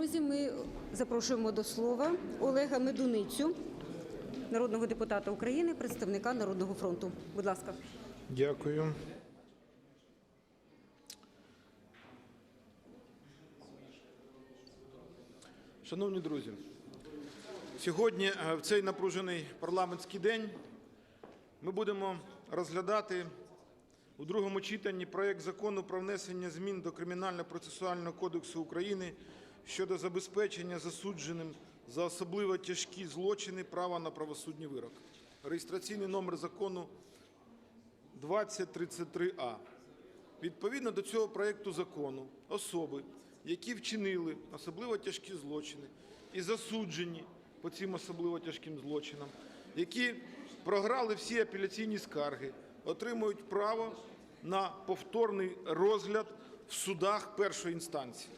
друзі, ми запрошуємо до слова Олега Медуницю, народного депутата України, представника Народного фронту. Будь ласка. Дякую. Шановні друзі, сьогодні е, в цей напружений парламентський день ми будемо розглядати у другому читанні проект закону про внесення змін до Кримінально-процесуального кодексу України щодо забезпечення засудженим за особливо тяжкі злочини права на правосудній вирок. Реєстраційний номер закону 2033А. Відповідно до цього проекту закону особи, які вчинили особливо тяжкі злочини і засуджені по цим особливо тяжким злочинам, які програли всі апеляційні скарги, отримують право на повторний розгляд в судах першої інстанції.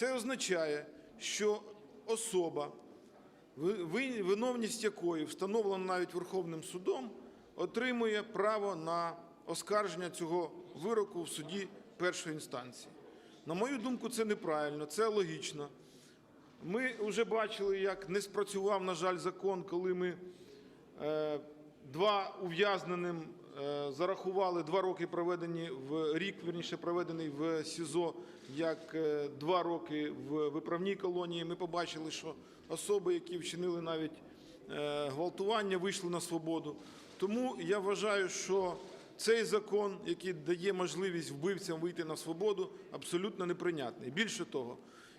Це означає, що особа, ви- ви- виновність якої встановлена навіть Верховним судом, отримує право на оскарження цього вироку в суді першої інстанції. На мою думку, це неправильно, це логічно. Ми вже бачили, як не спрацював, на жаль, закон, коли ми е, два ув'язненим зарахували два роки проведені в рік, вірніше проведений в СІЗО, як е, два роки в виправній колонії. Ми побачили, що особи, які вчинили навіть е, гвалтування, вийшли на свободу. Тому я вважаю, що цей закон, який дає можливість вбивцям вийти на свободу, абсолютно неприйнятний. Більше того,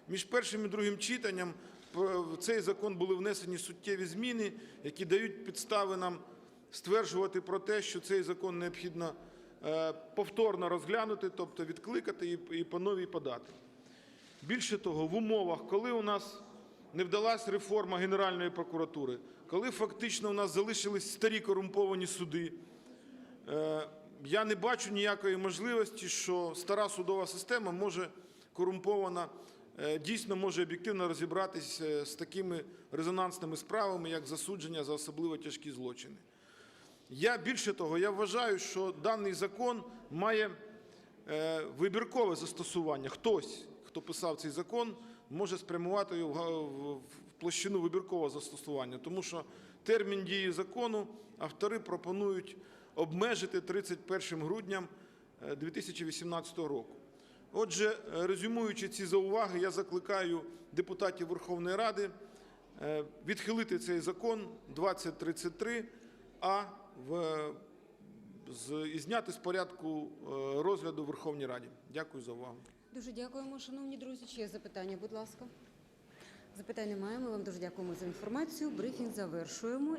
між першим і другим читанням в цей закон були внесені суттєві зміни, які дають підстави нам стверджувати про те, що цей закон необхідно е, повторно розглянути, тобто відкликати і- по новій подати. Більше того, в умовах, коли у нас не вдалася реформа Генеральної прокуратури, коли фактично у нас залишились старі корумповані суди, е, я не бачу ніякої можливості, що стара судова система може корумпована, е, дійсно може об'єктивно розібратися з такими резонансними справами, як засудження за особливо тяжкі злочини. Я більше того, я вважаю, що даний закон має е, вибіркове застосування. Хтось, хто писав цей закон, може спрямувати його в площину вибіркового застосування, тому що термін дії закону автори пропонують обмежити 31 грудням е, 2018 року. Отже, е, резюмуючи ці зауваги, я закликаю депутатів Верховної Ради е, відхилити цей закон 2033, а в, і зняти з порядку е, розгляду в Верховній Раді. Дякую за увагу. Дуже дякуємо, шановні друзі. Чи є запитання, будь ласка? Запитань немає. Ми вам дуже дякуємо за інформацію. Брифінг завершуємо.